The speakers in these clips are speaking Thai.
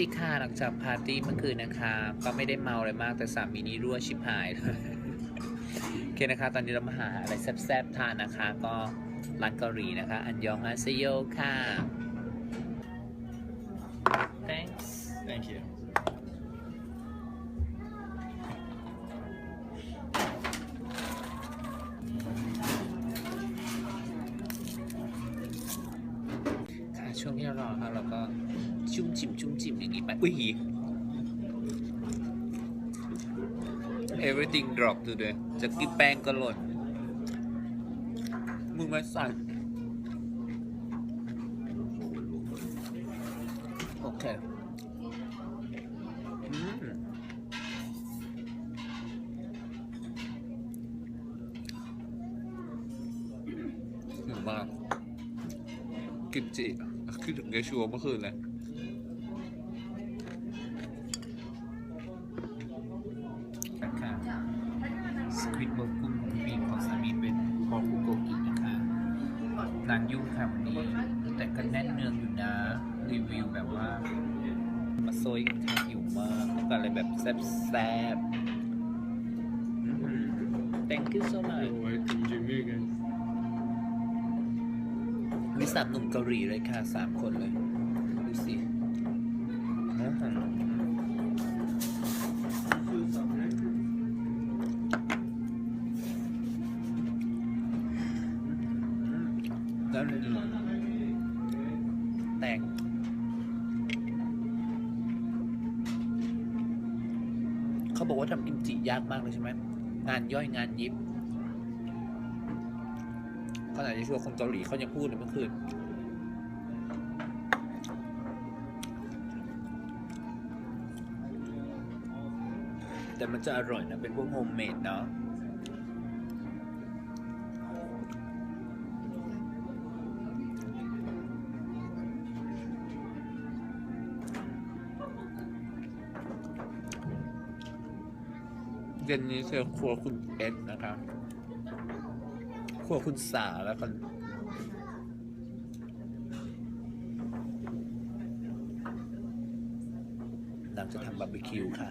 ดีค่ะหลังจากปาร์ตี้เมื่อคืนนะคะ ก็ไม่ได้เมาอะไรมากแต่สามีนี้รั่วชิบหายเลยโอเคนะคะ ตอนนี้เรามาหาอะไรแซ่บๆทานนะคะ ก็ร้านเกาหลีนะคะ อันยองฮาเซโยค่ะ thanks Thank you. ค่ะช่วงที่เรารอครับเราก็จุ่มจิ่มจุ่ม จิ่มอย่างนี้ไปอุ้ย everything drop ดูด้วจะกินแป้งก็หล่นมึงมาสั่นโอเคอืมหนูมากกิมจิคิดถึงเกชัวเมื่อคืนเลย ร้านยุ่งค่ะวันนี้แต่ก็แน่นเนืองอยู่นะ รีวิวแบบว่า มาโซยกันค่ะหิวมากแล้วก็อะไรแบบแซ่บๆอืม thank you so much Welcome Jimmy again. มีสามหนุ่มเกาหลีเลยค่ะสามคนเลย ดูสิอื้อหือ แล้วแตงเขาบอกว่าทำกิมจิยากมากเลยใช่ไหมงานย่อยงานยิบขณะที่ชัวคนเกาหลีเขายังพูดเลยเมื่อคืนแต่มันจะอร่อยนะ เป็นพวกโฮมเมดเนาะ เย็นนี้เจอครัวคุณเอ็ดนะครับครัวคุณสาแล้วกันนางจะทำบาร์บีคิวค่ะ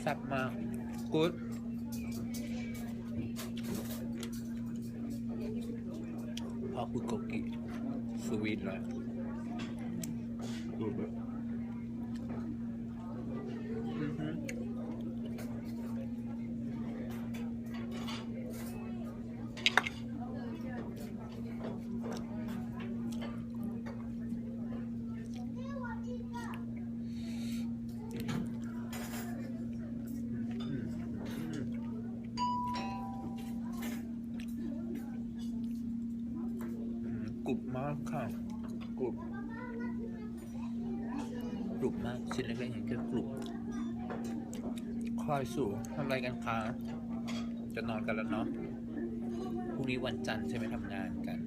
แซ่บมาก กูดพอคุโกกิสวีทเลย Good, but อือฮึอืมอืมอืม กรุบมากค่ะกรุบกรุบมากชิ้นเล็กๆอย่างเงี้ยกรุบคอยสู่ทำอะไรกันคะจะนอนกันแล้วเนาะพรุ่งนี้วันจันทร์ใช่ไหมทำงานกัน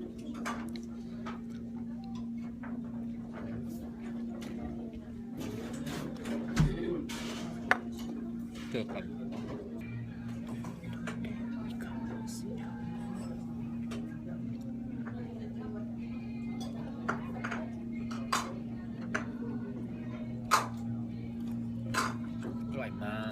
เจอกัน ค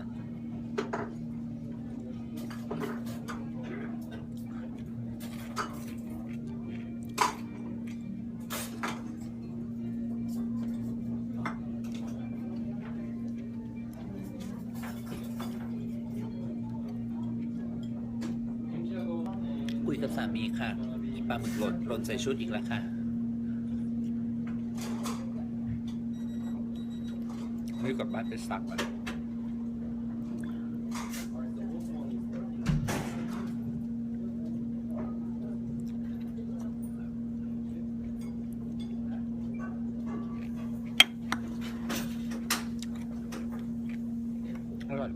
ุยกับสามีค่ะอีปลาหมึกหล่นหล่นใส่ชุดอีกแล้วค่ะไม่กลับบ้านไปซักมันอร่อย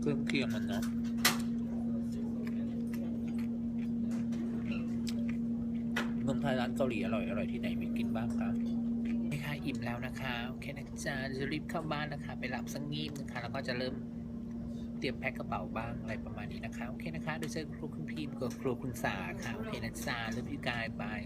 เครื่องเคียงมันเนาะเมืองไทยร้านเกาหลีอร่อยอร่อยที่ไหนมีกินบ้างคะไม่ค่ะอิ่มแล้วนะคะโอเคนะจ๊ะเดี๋ยวจะรีบเข้าบ้านนะคะ ไปหลับสักงีบนะคะแล้วก็จะเริ่มเตรียมแพ็คกระเป๋าบ้างอะไรประมาณนี้นะคะโอเคนะคะเดี๋ยเจอครูคุณพีมกับครูคุณสาค่ะโอเคนะจ๊ะเริ่มยูกายบาย